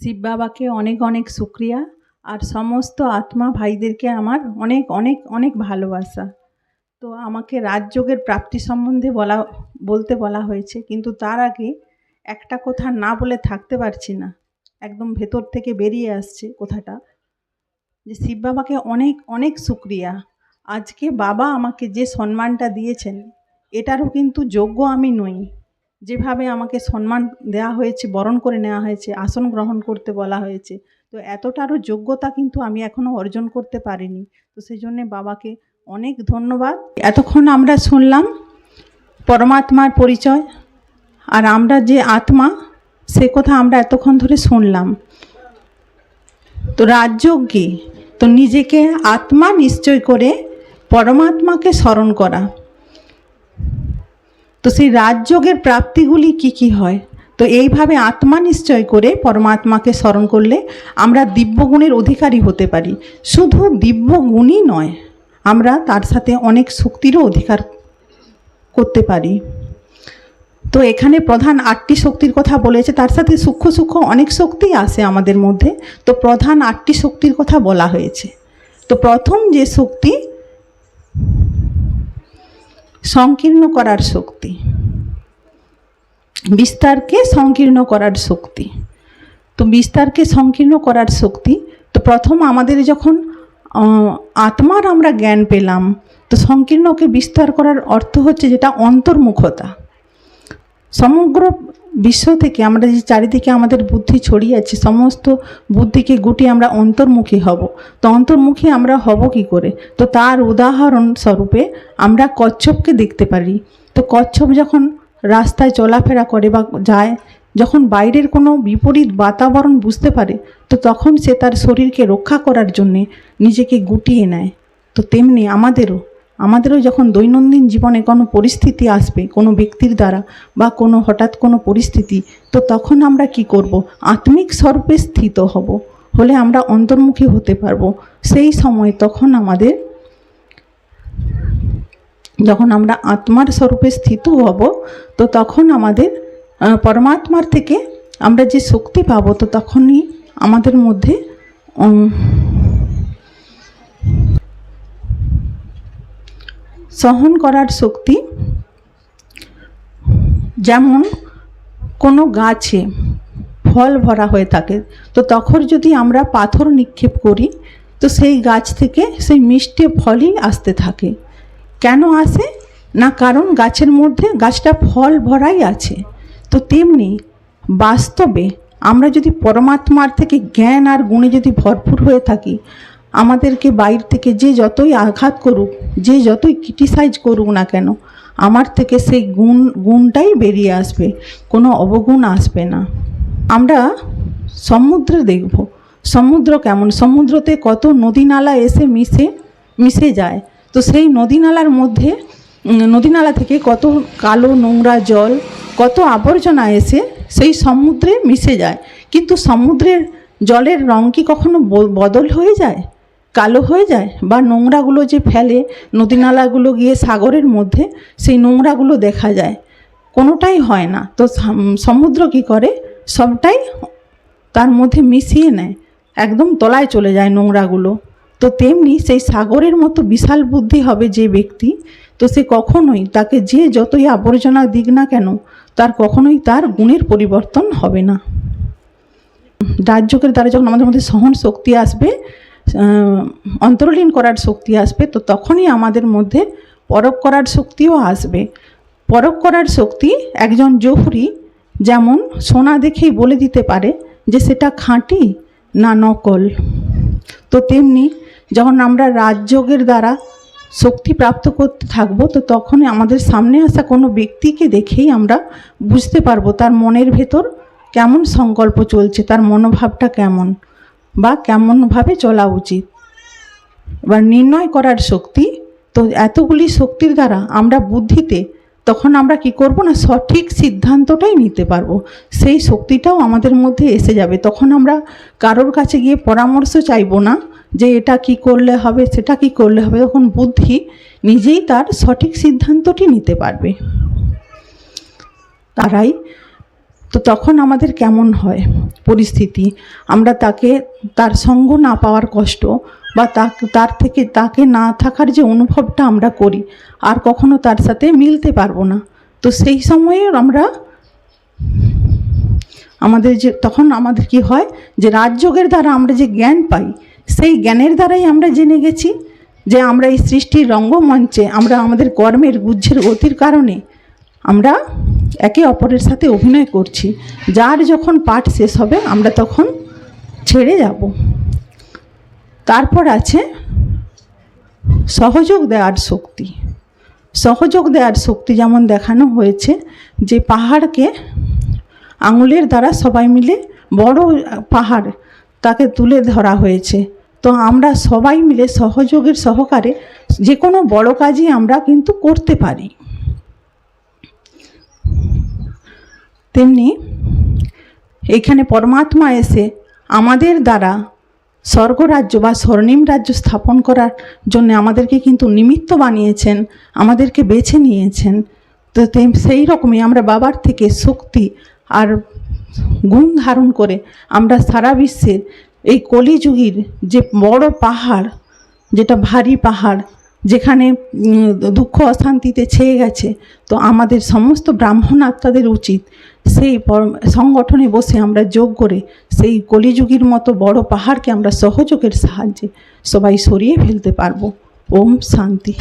শিব বাবাকে অনেক অনেক শুক্রিয়া। আর সমস্ত আত্মা ভাইদেরকে আমার অনেক অনেক অনেক ভালোবাসা। তো আমাকে রাজযোগের প্রাপ্তি সম্বন্ধে বলা, বলতে বলা হয়েছে, কিন্তু তার আগে একটা কথা না বলে থাকতে পারছি না। একদম ভেতর থেকে বেরিয়ে আসছে কথাটা, যে শিব বাবাকে অনেক অনেক শুক্রিয়া। আজকে বাবা আমাকে যে সম্মানটা দিয়েছেন, এটারও কিন্তু যোগ্য আমি নই। যেভাবে আমাকে সম্মান দেওয়া হয়েছে, বরণ করে নেওয়া হয়েছে, আসন গ্রহণ করতে বলা হয়েছে, তো এতটারও যোগ্যতা কিন্তু আমি এখনও অর্জন করতে পারিনি। তো সেই জন্যে বাবাকে অনেক ধন্যবাদ। এতক্ষণ আমরা শুনলাম পরমাত্মার পরিচয়, আর আমরা যে আত্মা, সে কথা আমরা এতক্ষণ ধরে শুনলাম। তো রাজযোগ কি তো নিজেকে আত্মা নিশ্চয় করে পরমাত্মাকে স্মরণ করা। তো সেই রাজযোগের প্রাপ্তিগুলি কি কি হয়? তো এইভাবে আত্মা নিশ্চয় করে পরমাত্মাকে স্মরণ করলে আমরা দিব্যগুণের অধিকারী হতে পারি। শুধু দিব্যগুণই নয়, আমরা তার সাথে অনেক শক্তিরও অধিকার করতে পারি। তো এখানে প্রধান আটটি শক্তির কথা বলেছে, তার সাথে সূক্ষ্ম সূক্ষ্ম অনেক শক্তি আসে আমাদের মধ্যে। তো প্রধান আটটি শক্তির কথা বলা হয়েছে। তো প্রথম যে শক্তি সংকীর্ণ করার শক্তি। বিস্তারকে সংকীর্ণ করার শক্তি। তো বিস্তারকে সংকীর্ণ করার শক্তি, তো প্রথম আমাদের যখন আত্মার আমরা জ্ঞান পেলাম, তো সংকীর্ণকে বিস্তার করার অর্থ হচ্ছে যেটা অন্তর্মুখতা। সমগ্র বিশ্ব থেকে আমরা যে চারিদিকে আমাদের বুদ্ধি ছড়িয়ে আছে, সমস্ত বুদ্ধিকে গুটিয়ে আমরা অন্তর্মুখী হব। তো অন্তর্মুখী আমরা হব কি করে? তো তার উদাহরণ স্বরূপে আমরা কচ্ছপকে দেখতে পারি। তো কচ্ছপ যখন রাস্তায় চলাফেরা করে বা যায়, যখন বাইরের কোনো বিপরীত বাতাবরণ বুঝতে পারে, তো তখন সে তার শরীরকে রক্ষা করার জন্যে নিজেকে গুটিয়ে নেয়। তো তেমনি আমাদেরও আমাদেরও যখন দৈনন্দিন জীবনে কোনো পরিস্থিতি আসবে, কোনো ব্যক্তির দ্বারা বা কোনো হঠাৎ কোনো পরিস্থিতি, তো তখন আমরা কি করব? আত্মিক স্বরূপে স্থিত হব, হলে আমরা অন্তর্মুখী হতে পারব। সেই সময় তখন আমাদের, যখন আমরা আত্মার স্বরূপে স্থিত হব, তো তখন আমাদের পরমাত্মার থেকে আমরা যে শক্তি পাবো, তো তখনই আমাদের মধ্যে সহন করার শক্তি যেমন কোনো গাছে ফল ভরা হয়ে থাকে, তো তখন যদি আমরা পাথর নিক্ষেপ করি, তো সেই গাছ থেকে সেই মিষ্টি ফলই আসতে থাকে। কেন আসে? না কারণ গাছের মধ্যে গাছটা ফল ভরাই আছে। তো তেমনি বাস্তবে আমরা যদি পরমাত্মার থেকে জ্ঞান আর গুণে যদি ভরপুর হয়ে থাকি আমাদেরকে বাইর থেকে যে যতই আঘাত করুক, যে যতই ক্রিটিসাইজ করুক না কেন, আমার থেকে সেই গুণ, গুণটাই বেরিয়ে আসবে, কোনো অবগুণ আসবে না। আমরা সমুদ্রে দেখব, সমুদ্র কেমন? সমুদ্রতে কত নদী নালা এসে মিশে মিশে যায়। তো সেই নদী নালার মধ্যে নদী নালা থেকে কত কালো নোংরা জল, কত আবর্জনা এসে সেই সমুদ্রে মিশে যায়। কিন্তু সমুদ্রের জলের রং কি কখনো বদল হয়ে যায়? কালো হয়ে যায় বা নোংরাগুলো যে ফেলে নদী নালাগুলো গিয়ে সাগরের মধ্যে, সেই নোংরাগুলো দেখা যায়। কোনোটাই হয় না। তো সমুদ্র কি করে? সবটাই তার মধ্যে মিশিয়ে নেয়। একদম তলায় চলে যায় নোংরাগুলো। তো তেমনি সেই সাগরের মতো বিশাল বুদ্ধি হবে যে ব্যক্তি, তো সে কখনোই তাকে যে যতই আবর্জনা দিক না কেন, তার কখনোই তার গুণের পরিবর্তন হবে না। রাজযোগের দ্বারা যখন আমাদের মধ্যে সহন শক্তি আসবে অন্তরলীন করার শক্তি আসবে, তো তখনই আমাদের মধ্যে পরক করার শক্তিও আসবে। পরক করার শক্তি একজন জহুরি যেমন সোনা দেখেই বলে দিতে পারে যে সেটা খাঁটি না নকল। তো তেমনি যখন আমরা রাজযোগের দ্বারা শক্তি প্রাপ্ত করতে থাকব, তো তখনই আমাদের সামনে আসা কোনো ব্যক্তিকে দেখেই আমরা বুঝতে পারব তার মনের ভেতর কেমন সংকল্প চলছে, তার মনোভাবটা কেমন। বা কেমনভাবে চলা উচিত? এবার নির্ণয় করার শক্তি? তো এতগুলি শক্তির দ্বারা আমরা বুদ্ধিতে তখন আমরা কি করব না? সঠিক সিদ্ধান্তটাই নিতে পারব। সেই শক্তিটাও আমাদের মধ্যে এসে যাবে। তখন আমরা কারোর কাছে গিয়ে পরামর্শ চাইব না যে এটা কি করলে হবে, সেটা কি করলে হবে। তখন বুদ্ধি নিজেই তার সঠিক সিদ্ধান্তটি নিতে পারবে। তারাই তো তখন আমাদের কেমন হয় পরিস্থিতি? আমরা তাকে, তার সঙ্গ না পাওয়ার কষ্ট বা তার থেকে, তাকে না থাকার যে অনুভবটা আমরা করি, আর কখনো তার সাথে মিলতে পারব না। তো সেই সময়ে আমরা, আমাদের যে, তখন আমাদের কি হয় যে, রাজযোগের দ্বারা আমরা যে জ্ঞান পাই, সেই জ্ঞানের দ্বারাই আমরা জেনে গেছি যে আমরা এই সৃষ্টির রঙ্গমঞ্চে, আমরা আমাদের কর্মের গুজ্জের গতির কারণে আমরা একে অপরের সাথে অভিনয় করছি। যার যখন পাঠ শেষ হবে, আমরা তখন ছেড়ে যাব। তারপর আছে সহযোগ দেওয়ার শক্তি। সহযোগ দেওয়ার শক্তি যেমন দেখানো হয়েছে, যে পাহাড়কে আঙুলের দ্বারা সবাই মিলে বড় পাহাড় তাকে তুলে ধরা হয়েছে। তো আমরা সবাই মিলে সহযোগের সহকারে যে কোনো বড় কাজই আমরা কিন্তু করতে পারি। তেমনি এখানে পরমাত্মা এসে আমাদের দ্বারা স্বর্গরাজ্য বা স্বর্ণিম রাজ্য স্থাপন করার জন্য আমাদেরকে কিন্তু নিমিত্ত বানিয়েছেন, আমাদেরকে বেছে নিয়েছেন। তো সেই রকমই আমরা বাবার থেকে শক্তি আর গুণ ধারণ করে আমরা সারা বিশ্বের এই কলিযুগীর যে বড় পাহাড়, যেটা ভারী পাহাড় যেখানে দুঃখ অশান্তিতে ছেয়ে গেছে, তো আমাদের সমস্ত ব্রাহ্মণ আত্মাদের উচিত সেই সংগঠনে বসে আমরা যোগ করে সেই কলিযুগীর মতো বড় পাহাড়কে আমরা সহযোগের সাহায্যে সবাই সরিয়ে ফেলতে পারব। ওম শান্তি।